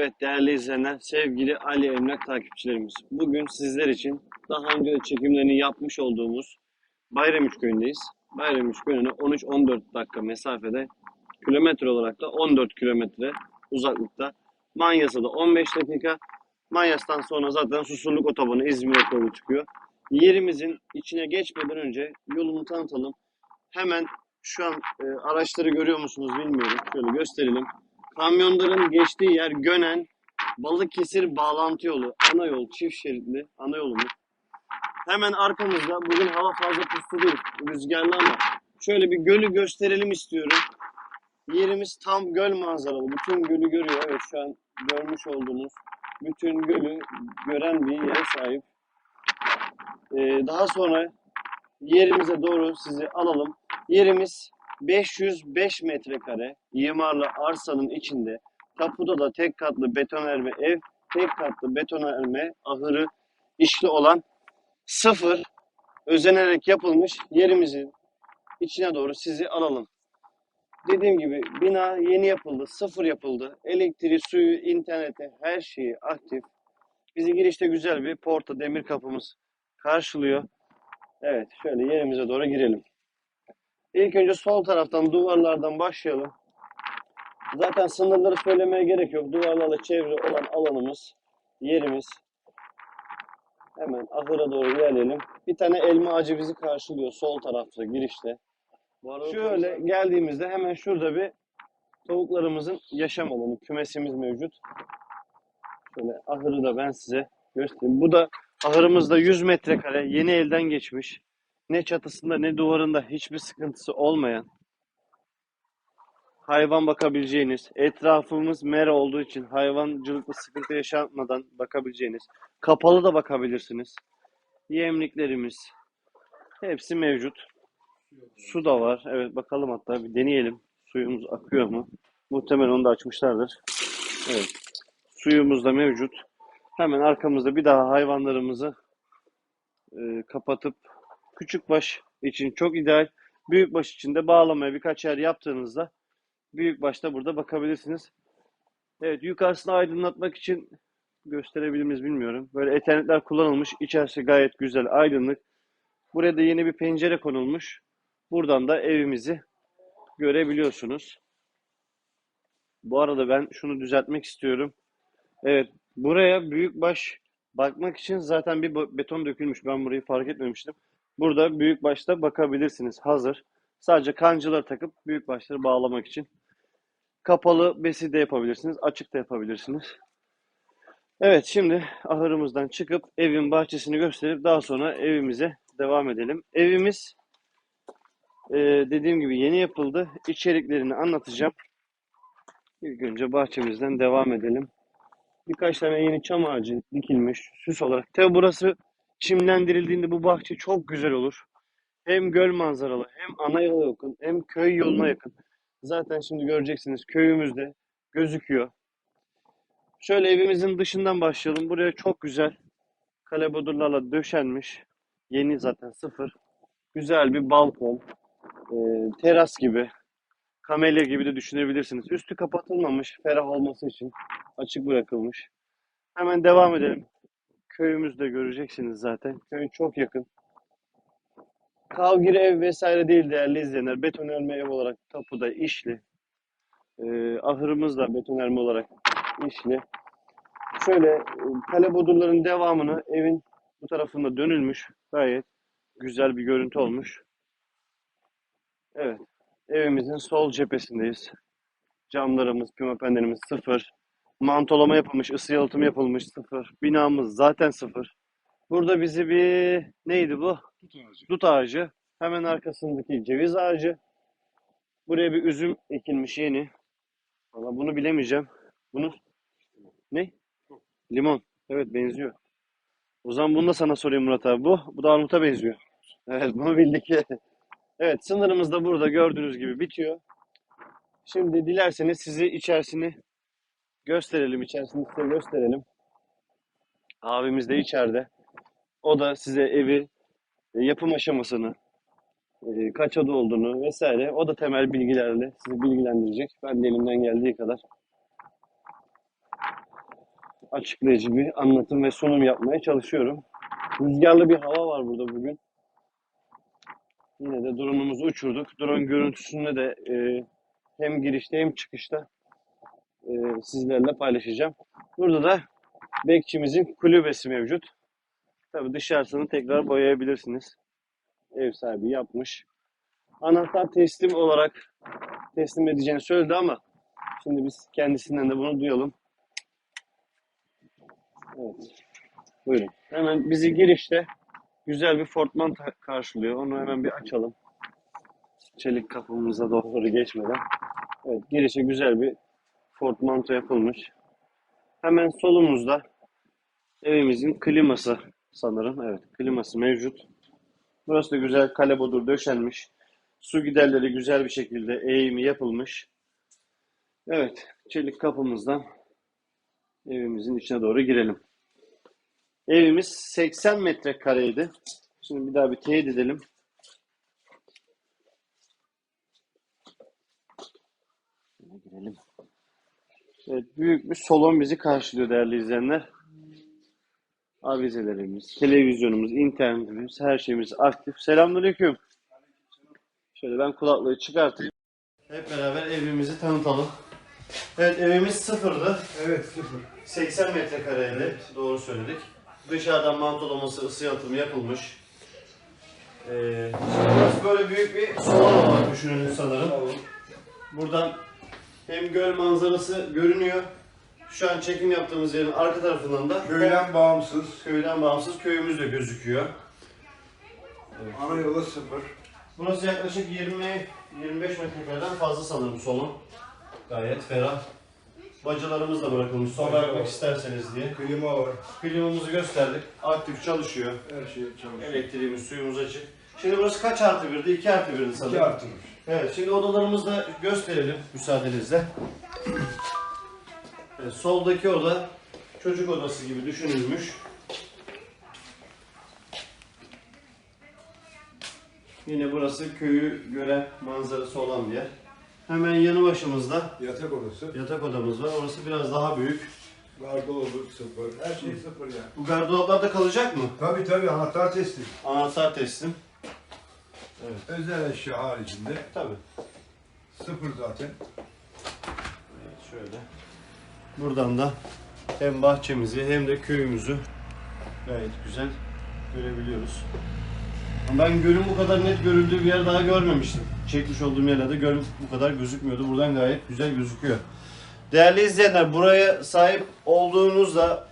Evet değerli izleyenler, sevgili Ali Emlak takipçilerimiz. Bugün sizler için daha önce de çekimlerini yapmış olduğumuz Bayramiç köyündeyiz. Bayramiç köyüne 13-14 dakika mesafede, kilometre olarak da 14 kilometre uzaklıkta. Manyas'a da 15 dakika. Manyas'tan sonra zaten Susurluk Otobanı İzmir'e doğru çıkıyor. Yerimizin içine geçmeden önce yolunu tanıtalım. Hemen şu an e, araçları görüyor musunuz bilmiyorum. Şöyle gösterelim. Kamyonların geçtiği yer Gönen Balıkesir bağlantı yolu. Ana yol, çift şeritli ana yolumuz. Hemen arkamızda bugün hava fazla puslu değil, rüzgarlı ama şöyle bir gölü gösterelim istiyorum. Yerimiz tam göl manzaralı. Bütün gölü görüyor. Evet şu an görmüş olduğunuz bütün gölü gören bir yere sahip. Ee, daha sonra yerimize doğru sizi alalım. Yerimiz 505 metrekare imarlı arsanın içinde tapuda da tek katlı betonarme ev, tek katlı betonarme ahırı işli olan sıfır özenerek yapılmış yerimizin içine doğru sizi alalım. Dediğim gibi bina yeni yapıldı, sıfır yapıldı. Elektriği, suyu, interneti, her şeyi aktif. Bizi girişte güzel bir porta demir kapımız karşılıyor. Evet, şöyle yerimize doğru girelim. İlk önce sol taraftan duvarlardan başlayalım. Zaten sınırları söylemeye gerek yok. Duvarlarla çevre olan alanımız, yerimiz. Hemen ahıra doğru ilerleyelim. Bir tane elma ağacı bizi karşılıyor sol tarafta girişte. Şöyle geldiğimizde hemen şurada bir tavuklarımızın yaşam alanı, kümesimiz mevcut. Şöyle ahırı da ben size göstereyim. Bu da ahırımızda 100 metrekare yeni elden geçmiş. Ne çatısında ne duvarında hiçbir sıkıntısı olmayan hayvan bakabileceğiniz, etrafımız mera olduğu için hayvancılıkla sıkıntı yaşamadan bakabileceğiniz, kapalı da bakabilirsiniz. Yemliklerimiz hepsi mevcut. Su da var. Evet bakalım hatta bir deneyelim. Suyumuz akıyor mu? Muhtemelen onu da açmışlardır. Evet. Suyumuz da mevcut. Hemen arkamızda bir daha hayvanlarımızı e, kapatıp küçük baş için çok ideal. Büyük baş için de bağlamaya birkaç yer yaptığınızda büyük başta burada bakabilirsiniz. Evet yukarısını aydınlatmak için gösterebilir bilmiyorum. Böyle eternetler kullanılmış. İçerisi gayet güzel, aydınlık. Buraya da yeni bir pencere konulmuş. Buradan da evimizi görebiliyorsunuz. Bu arada ben şunu düzeltmek istiyorum. Evet, buraya büyükbaş bakmak için zaten bir beton dökülmüş. Ben burayı fark etmemiştim. Burada büyükbaşta bakabilirsiniz. Hazır. Sadece kancıları takıp büyükbaşları bağlamak için. Kapalı besi de yapabilirsiniz. Açık da yapabilirsiniz. Evet, şimdi ahırımızdan çıkıp evin bahçesini gösterip daha sonra evimize devam edelim. Evimiz ee, dediğim gibi yeni yapıldı. İçeriklerini anlatacağım. İlk önce bahçemizden devam edelim. Birkaç tane yeni çam ağacı dikilmiş süs olarak. Tabi burası çimlendirildiğinde bu bahçe çok güzel olur. Hem göl manzaralı, hem ana yola yakın, hem köy yoluna yakın. Zaten şimdi göreceksiniz köyümüzde gözüküyor. Şöyle evimizin dışından başlayalım. Buraya çok güzel kale bodurlarla döşenmiş. Yeni zaten sıfır. Güzel bir balkon e, teras gibi, kamelya gibi de düşünebilirsiniz. Üstü kapatılmamış, ferah olması için açık bırakılmış. Hemen devam edelim. Köyümüzde göreceksiniz zaten. Köy çok yakın. Kavgir ev vesaire değil değerli izleyenler. Betonarme ev olarak tapuda işli. E, ahırımız da betonarme olarak işli. Şöyle kale bodurların devamını evin bu tarafında dönülmüş. Gayet güzel bir görüntü olmuş. Evet. Evimizin sol cephesindeyiz. Camlarımız, pimapenlerimiz sıfır. Mantolama yapılmış, ısı yalıtımı yapılmış sıfır. Binamız zaten sıfır. Burada bizi bir neydi bu? Tut ağacı. Dut ağacı. Hemen arkasındaki ceviz ağacı. Buraya bir üzüm ekilmiş yeni. Valla bunu bilemeyeceğim. Bunu ne? Limon. Evet benziyor. O zaman bunu da sana sorayım Murat abi. Bu, bu da armuta benziyor. Evet bunu bildik. Evet sınırımız da burada gördüğünüz gibi bitiyor. Şimdi dilerseniz sizi içerisini gösterelim. İçerisini size gösterelim. Abimiz de içeride. O da size evi, e, yapım aşamasını, e, kaç oda olduğunu vesaire o da temel bilgilerle sizi bilgilendirecek. Ben de elimden geldiği kadar açıklayıcı bir anlatım ve sunum yapmaya çalışıyorum. Rüzgarlı bir hava var burada bugün. Yine de drone'umuzu uçurduk. Drone görüntüsünü de e, hem girişte hem çıkışta e, sizlerle paylaşacağım. Burada da bekçimizin kulübesi mevcut. Tabii dışarısını tekrar boyayabilirsiniz. Ev sahibi yapmış. Anahtar teslim olarak teslim edeceğini söyledi ama şimdi biz kendisinden de bunu duyalım. Evet. Buyurun. Hemen bizi girişte güzel bir Fortman karşılıyor. Onu hemen bir açalım. Çelik kapımıza doğru geçmeden. Evet, girişe güzel bir Fortmanto yapılmış. Hemen solumuzda evimizin kliması sanırım. Evet, kliması mevcut. Burası da güzel kale bodur döşenmiş. Su giderleri güzel bir şekilde eğimi yapılmış. Evet, çelik kapımızdan evimizin içine doğru girelim. Evimiz 80 metrekareydi. Şimdi bir daha bir teyit edelim. Girelim. Evet, büyük bir salon bizi karşılıyor değerli izleyenler. Avizelerimiz, televizyonumuz, internetimiz, her şeyimiz aktif. Selamünaleyküm. Şöyle ben kulaklığı çıkartayım. Hep beraber evimizi tanıtalım. Evet evimiz sıfırdı. Evet sıfır. 80 metrekareydi. Doğru söyledik. Dışarıdan mantolaması, ısı yalıtımı yapılmış. Ee, böyle büyük bir salon olarak düşünün sanırım. Buradan hem göl manzarası görünüyor. Şu an çekim yaptığımız yerin arka tarafından da Köyden bağımsız. köyden bağımsız köyümüz de gözüküyor. Ana yolu sıfır. Burası yaklaşık 20-25 metrekareden fazla sanırım salon. Gayet ferah. Bacalarımız da bırakılmış. Son Baca bırakmak var. isterseniz diye. Klima var. Klimamızı gösterdik. Aktif çalışıyor. Her şey çalışıyor. Elektriğimiz, suyumuz açık. Şimdi burası kaç artı 1'di? 2 artı 1'di sanırım. İki artı bir. Evet, şimdi odalarımızı da gösterelim müsaadenizle. Evet, soldaki oda çocuk odası gibi düşünülmüş. Yine burası köyü gören manzarası olan bir yer. Hemen yanı başımızda Yatak odası. yatak odamız var. Orası biraz daha büyük. Gardırobı sıfır. Her şey sıfır yani. Bu gardıroplarda kalacak mı? Tabi tabi anahtar teslim. Anahtar teslim. Özel eşya haricinde. Tabii. Sıfır zaten. Evet, şöyle. Buradan da hem bahçemizi hem de köyümüzü gayet güzel görebiliyoruz. Ben gölün bu kadar net görüldüğü bir yer daha görmemiştim. Çekmiş olduğum yerlerde göl bu kadar gözükmüyordu. Buradan gayet güzel gözüküyor. Değerli izleyenler buraya sahip olduğunuzda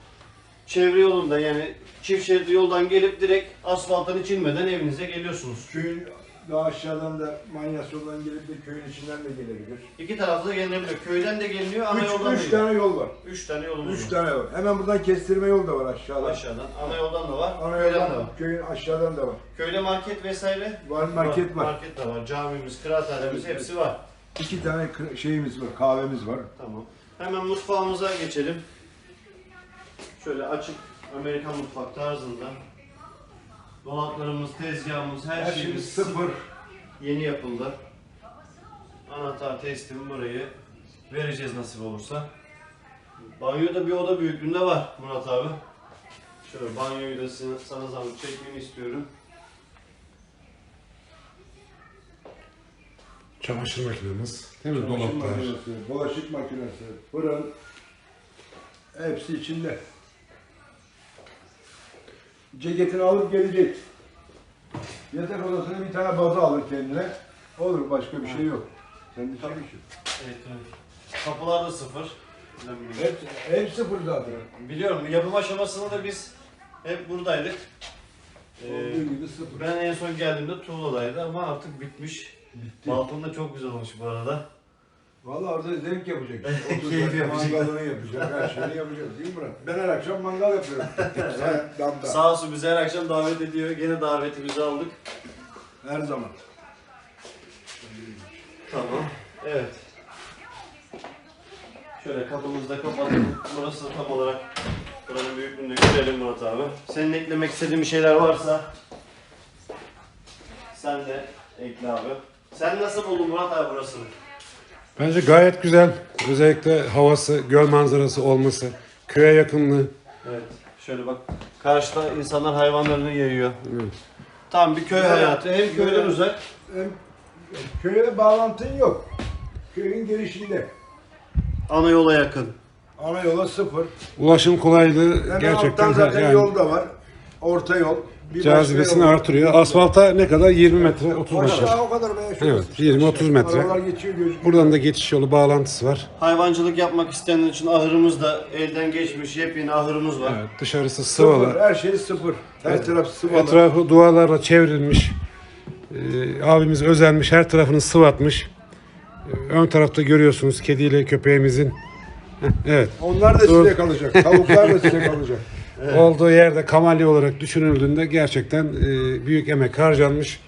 çevre yolunda yani çift şeritli yoldan gelip direkt asfalttan içilmeden evinize geliyorsunuz. Köyün daha aşağıdan da Manyas yoldan gelip de köyün içinden de gelebilir. İki tarafta da gelinebiliyor. Köyden de geliniyor, ana Üç, yoldan da üç geliyor. tane yol var. Üç tane yolumuz Üç var. tane var. Hemen buradan kestirme yol da var aşağıdan. Aşağıdan. Ana yoldan da var. Ana köyden de yoldan var. köyün aşağıdan da var. Köyde market vesaire Var market var. Market de var. Camimiz, kıraathanemiz hepsi var. İki tane kı- şeyimiz var. Kahvemiz var. Tamam. Hemen mutfağımıza geçelim. Şöyle açık Amerikan mutfak tarzında. Dolaplarımız, tezgahımız, her, Her şeyimiz sıfır. Yeni yapıldı. Anahtar teslim burayı vereceğiz nasip olursa. Banyoda bir oda büyüklüğünde var Murat abi. Şöyle banyoyu da sana, sana zahmet çekmeni istiyorum. Çamaşır makinemiz, değil mi? Çamaşır Dolaplar. makinesi, bulaşık makinesi, fırın hepsi içinde. Ceketini alıp gelecek. Yatak odasına bir tane baza alır kendine. Olur başka bir şey yok. Sen de şey düşün. Elektronik. Kapılar da sıfır. Hep, hep sıfır zaten. Biliyorum yapım aşamasında da biz hep buradaydık. Ee, Olduğu gibi sıfır. ben en son geldiğimde tuğladaydı ama artık bitmiş. Bitti. Balkon da çok güzel olmuş bu arada. Vallahi orada zevk yapacak. Keyif Oturacak, yapacak. mangalını yapacak, her şeyini yapacak değil mi Murat? Ben her akşam mangal yapıyorum. Sen damda. Sağ olsun bizi her akşam davet ediyor. Gene davetimizi aldık. Her zaman. Tamam. Evet. Şöyle kapımızı da kapatalım. Burası da tam olarak buranın büyüklüğünü de görelim Murat abi. Senin eklemek istediğin bir şeyler varsa sen de ekle abi. Sen nasıl buldun Murat abi burasını? Bence gayet güzel. Özellikle havası, göl manzarası olması, köye yakınlığı. Evet. Şöyle bak. Karşıda insanlar hayvanlarını yayıyor. Evet. Tam bir köy Evet. hayatı. Hem köyden uzak. Hem köye bağlantın yok. Köyün girişinde. Ana yola yakın. Ana yola sıfır. Ulaşım kolaylığı Hemen gerçekten alttan zaten yani yol da var. Orta yol. Bir cazibesini başka yol. artırıyor. Asfalta ne kadar? 20 metre, 30 metre. Aşağı o kadar be. şurası Evet, işte. 20-30 metre. Arabalar geçiyor gözüküyor. Buradan da geçiş yolu bağlantısı var. Hayvancılık yapmak isteyenler için ahırımız da elden geçmiş yepyeni ahırımız var. Evet, dışarısı Sıfır. sıvalı. Her şey sıfır. Her taraf sıvalı. Etrafı duvarlarla çevrilmiş. Ee, abimiz özenmiş, her tarafını sıvatmış. Ee, ön tarafta görüyorsunuz kediyle köpeğimizin. Evet. Onlar da size kalacak. Tavuklar da size kalacak. Olduğu yerde kamalya olarak düşünüldüğünde gerçekten e, büyük emek harcanmış.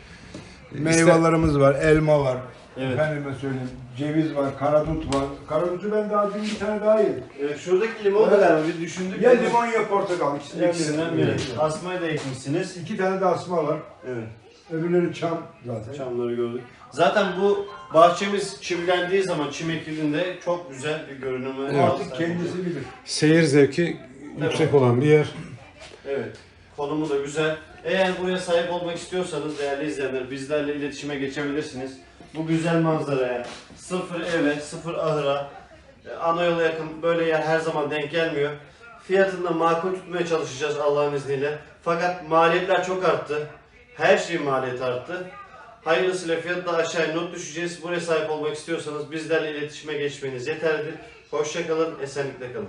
Meyvelerimiz var, elma var. Evet. Efendime söyleyeyim, ceviz var, karadut var. Karadutu ben daha dün bir tane daha yedim. Ee, şuradaki limon da galiba bir düşündük. Ya limon ya portakal. İkisinden, İkisinden biri. biri. Asmayı da ekmişsiniz. İki tane de asma var. Evet. Öbürleri çam zaten. Çamları gördük. Zaten bu bahçemiz çimlendiği zaman çim ekildiğinde çok güzel bir görünümü Artık kendisi bilir. Seyir zevki yüksek olan bir yer. Evet. Konumu da güzel. Eğer buraya sahip olmak istiyorsanız değerli izleyenler bizlerle iletişime geçebilirsiniz. Bu güzel manzaraya, sıfır eve, sıfır ahıra, e, ana yola yakın böyle yer her zaman denk gelmiyor. Fiyatını da makul tutmaya çalışacağız Allah'ın izniyle. Fakat maliyetler çok arttı. Her şeyin maliyeti arttı. Hayırlısıyla fiyatı da aşağıya not düşeceğiz. Buraya sahip olmak istiyorsanız bizlerle iletişime geçmeniz yeterlidir. Hoşçakalın, esenlikle kalın.